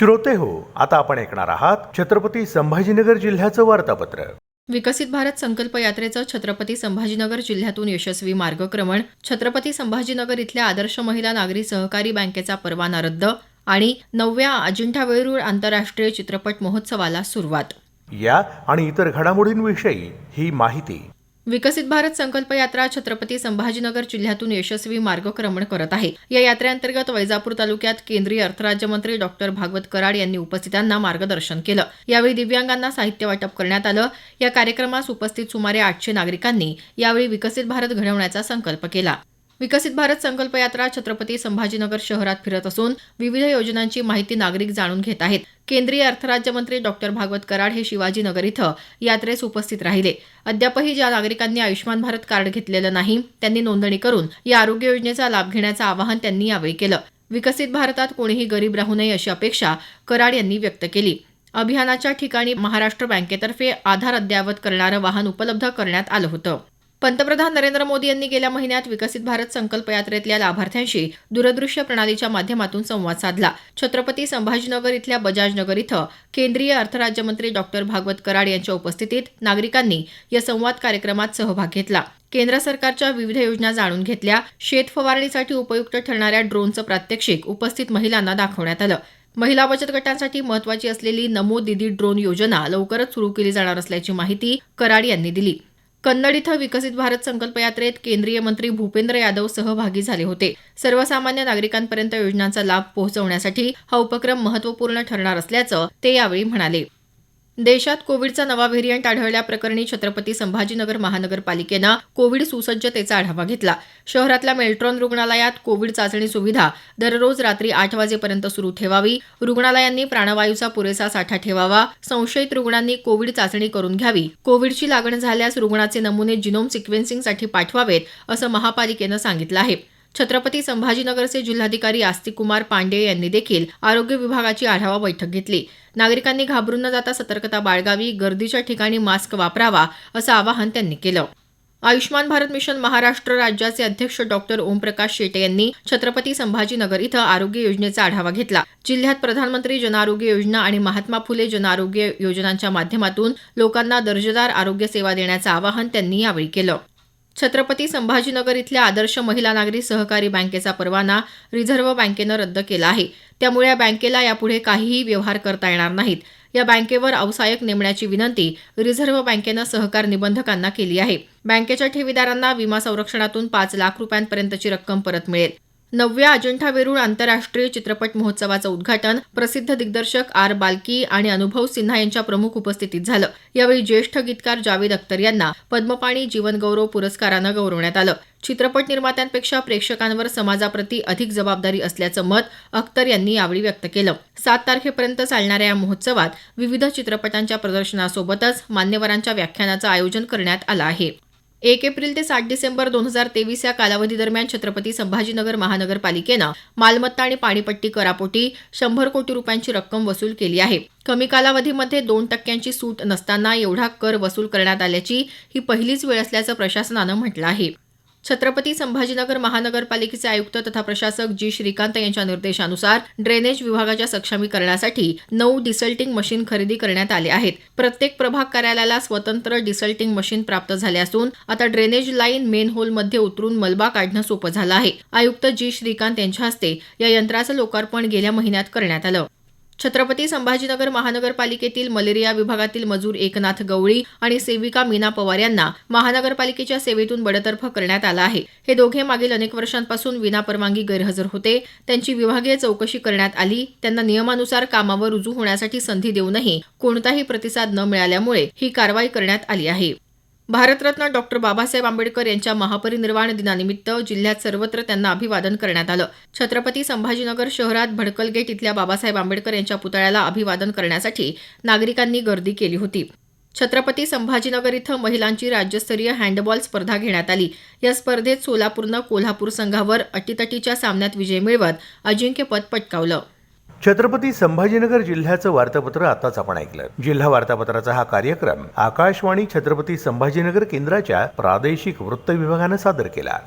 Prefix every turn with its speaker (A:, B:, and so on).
A: श्रोते हो. आता आपण ऐकणार आहात छत्रपती संभाजीनगर जिल्ह्याचं वार्तापत्र.
B: विकसित भारत संकल्प यात्रेचं छत्रपती संभाजीनगर जिल्ह्यातून यशस्वी मार्गक्रमण छत्रपती संभाजीनगर इथल्या आदर्श महिला नागरी सहकारी बँकेचा परवाना रद्द आणि नवव्या अजिंठा वेरूळ आंतरराष्ट्रीय चित्रपट महोत्सवाला सुरुवात.
A: या आणि इतर घडामोडींविषयी ही माहिती.
B: विकसित भारत संकल्प यात्रा छत्रपती संभाजीनगर जिल्ह्यातून यशस्वी मार्गक्रमण करत आहे. या यात्रेअंतर्गत वैजापूर तालुक्यात केंद्रीय अर्थराज्यमंत्री डॉक्टर भागवत कराड यांनी उपस्थितांना मार्गदर्शन केलं. यावेळी दिव्यांगांना साहित्य वाटप करण्यात आलं. या कार्यक्रमास उपस्थित सुमारे आठशे नागरिकांनी यावेळी विकसित भारत घडवण्याचा संकल्प केला. विकसित भारत संकल्प यात्रा छत्रपती संभाजीनगर शहरात फिरत असून विविध योजनांची माहिती नागरिक जाणून घेत आहेत. केंद्रीय अर्थराज्यमंत्री डॉक्टर भागवत कराड हे शिवाजीनगर इथं यात्रेस उपस्थित राहिले. अद्यापही ज्या नागरिकांनी आयुष्यमान भारत कार्ड घेतलेलं नाही त्यांनी नोंदणी करून या आरोग्य योजनेचा लाभ घेण्याचं आवाहन त्यांनी यावेळी केलं. विकसित भारतात कोणीही गरीब राहू नये अशी अपेक्षा कराड यांनी व्यक्त केली. अभियानाच्या ठिकाणी महाराष्ट्र बँकेतर्फे आधार अद्ययावत करणारं वाहन उपलब्ध करण्यात आलं होतं. पंतप्रधान नरेंद्र मोदी यांनी गेल्या महिन्यात विकसित भारत संकल्प यात्रेतल्या लाभार्थ्यांशी दूरदृश्य प्रणालीच्या माध्यमातून संवाद साधला. छत्रपती संभाजीनगर इथल्या बजाजनगर इथं केंद्रीय अर्थराज्यमंत्री डॉक्टर भागवत कराड यांच्या उपस्थितीत नागरिकांनी या संवाद कार्यक्रमात सहभाग घेतला. केंद्र सरकारच्या विविध योजना जाणून घेतल्या. शेत फवारणीसाठी उपयुक्त ठरणाऱ्या ड्रोनचं प्रात्यक्षिक उपस्थित महिलांना दाखवण्यात आलं. महिला बचत गटांसाठी महत्वाची असलेली नमो दिदी ड्रोन योजना लवकरच सुरू केली जाणार असल्याची माहिती कराड यांनी दिली. कन्नड इथं विकसित भारत संकल्प यात्रेत केंद्रीय मंत्री भूपेंद्र यादव सहभागी झाले होते. सर्वसामान्य नागरिकांपर्यंत योजनांचा लाभ पोहोचवण्यासाठी हा उपक्रम महत्त्वपूर्ण ठरणार असल्याचं ते यावेळी म्हणाले. देशात कोविडचा नवा व्हेरियंट आढळल्याप्रकरणी छत्रपती संभाजीनगर महानगरपालिकेनं कोविड सुसज्जतेचा आढावा घेतला. शहरातल्या मेल्ट्रॉन रुग्णालयात कोविड चाचणी सुविधा दररोज रात्री आठ वाजेपर्यंत सुरू ठेवावी रुग्णालयांनी प्राणवायूचा पुरेसा साठा ठेवावा संशयित रुग्णांनी कोविड चाचणी करून घ्यावी कोविडची लागण झाल्यास रुग्णाचे नमुने जिनोम सिक्वेन्सिंगसाठी पाठवावेत असं महापालिकेनं सांगितलं आहे. छत्रपती संभाजीनगरचे जिल्हाधिकारी आस्तिकुमार पांडे यांनी देखील आरोग्य विभागाची आढावा बैठक घेतली. नागरिकांनी घाबरून न जाता सतर्कता बाळगावी गर्दीच्या ठिकाणी मास्क वापरावा असं आवाहन त्यांनी केलं. आयुष्मान भारत मिशन महाराष्ट्र राज्याचे अध्यक्ष डॉक्टर ओमप्रकाश शेटे यांनी छत्रपती संभाजीनगर इथं आरोग्य योजनेचा आढावा घेतला. जिल्ह्यात प्रधानमंत्री जनआरोग्य योजना आणि महात्मा फुले जनआरोग्य योजनांच्या माध्यमातून लोकांना दर्जेदार आरोग्य सेवा देण्याचं आवाहन त्यांनी यावेळी केलं. छत्रपती संभाजीनगर इथल्या आदर्श महिला नागरी सहकारी बँकेचा परवाना रिझर्व्ह बँकेनं रद्द केला आहे. त्यामुळे या बँकेला यापुढे काहीही व्यवहार करता येणार नाहीत. या बँकेवर अवसायक नेमण्याची विनंती रिझर्व्ह बँकेनं सहकार निबंधकांना केली आहे. बँकेच्या ठेवीदारांना विमा संरक्षणातून पाच लाख रुपयांपर्यंतची रक्कम परत मिळेल. नवव्या अजिंठा वेरूळ आंतरराष्ट्रीय चित्रपट महोत्सवाचं उद्घाटन प्रसिद्ध दिग्दर्शक आर बालकी आणि अनुभव सिन्हा यांच्या प्रमुख उपस्थितीत झालं. यावेळी ज्येष्ठ गीतकार जावेद अख्तर यांना पद्मपाणी जीवनगौरव पुरस्कारानं गौरवण्यात आलं. चित्रपट निर्मात्यांपेक्षा प्रेक्षकांवर समाजाप्रती अधिक जबाबदारी असल्याचं मत अख्तर यांनी यावेळी व्यक्त केलं. सात तारखेपर्यंत चालणाऱ्या या महोत्सवात विविध चित्रपटांच्या प्रदर्शनासोबतच मान्यवरांच्या व्याख्यानाचं आयोजन करण्यात आलं आहे. एक एप्रिल ते सात डिसेंबर दोन हजार तेवीस या कालावधी दरम्यान छत्रपती संभाजीनगर महानगरपालिकेनं मालमत्ता आणि पाणीपट्टी करापोटी शंभर कोटी रुपयांची रक्कम वसूल केली आहे. कमी कालावधीमध्ये दोन टक्क्यांची सूट नसताना एवढा कर वसूल करण्यात आल्याची ही पहिलीच वेळ असल्याचं प्रशासनानं म्हटलं आहे. छत्रपती संभाजीनगर महानगरपालिकेचे आयुक्त तथा प्रशासक जी श्रीकांत यांच्या निर्देशानुसार ड्रेनेज विभागाच्या सक्षमीकरणासाठी नऊ डिसल्टिंग मशीन खरेदी करण्यात आले आहेत. प्रत्येक प्रभाग कार्यालयाला स्वतंत्र डिसल्टिंग मशीन प्राप्त झाले असून आता ड्रेनेज लाईन मेन होलमध्ये उतरून मलबा काढणं सोपं झालं आहे. आयुक्त जी श्रीकांत यांच्या हस्ते या यंत्राचं लोकार्पण गेल्या महिन्यात करण्यात आलं. छत्रपती संभाजीनगर महानगरपालिकेतील मलेरिया विभागातील मजूर एकनाथ गवळी आणि सेविका मीना पवार यांना महानगरपालिकेच्या सेवेतून बडतर्फ करण्यात आला आहे. हे दोघे मागील अनेक वर्षांपासून विनापरवानगी गैरहजर होते. त्यांची विभागीय चौकशी करण्यात आली. त्यांना नियमानुसार कामावर रुजू होण्यासाठी संधी देऊनही कोणताही प्रतिसाद न मिळाल्यामुळे ही कारवाई करण्यात आली आहे. भारतरत्न डॉक्टर बाबासाहेब आंबेडकर यांच्या महापरिनिर्वाण दिनानिमित्त जिल्ह्यात सर्वत्र त्यांना अभिवादन करण्यात आलं. छत्रपती संभाजीनगर शहरात भडकल गेट इथल्या बाबासाहेब आंबेडकर यांच्या पुतळ्याला अभिवादन करण्यासाठी नागरिकांनी गर्दी केली होती. छत्रपती संभाजीनगर इथं महिलांची राज्यस्तरीय हँडबॉल स्पर्धा घेण्यात आली. या स्पर्धेत सोलापूरनं कोल्हापूर संघावर अटीतटीच्या सामन्यात विजय मिळवत अजिंक्यपद पटकावलं.
A: छत्रपती संभाजीनगर जिल्ह्याचं वार्तापत्र आताच आपण ऐकलं. जिल्हा वार्तापत्राचा हा कार्यक्रम आकाशवाणी छत्रपती संभाजीनगर केंद्राच्या प्रादेशिक वृत्त विभागानं सादर केला.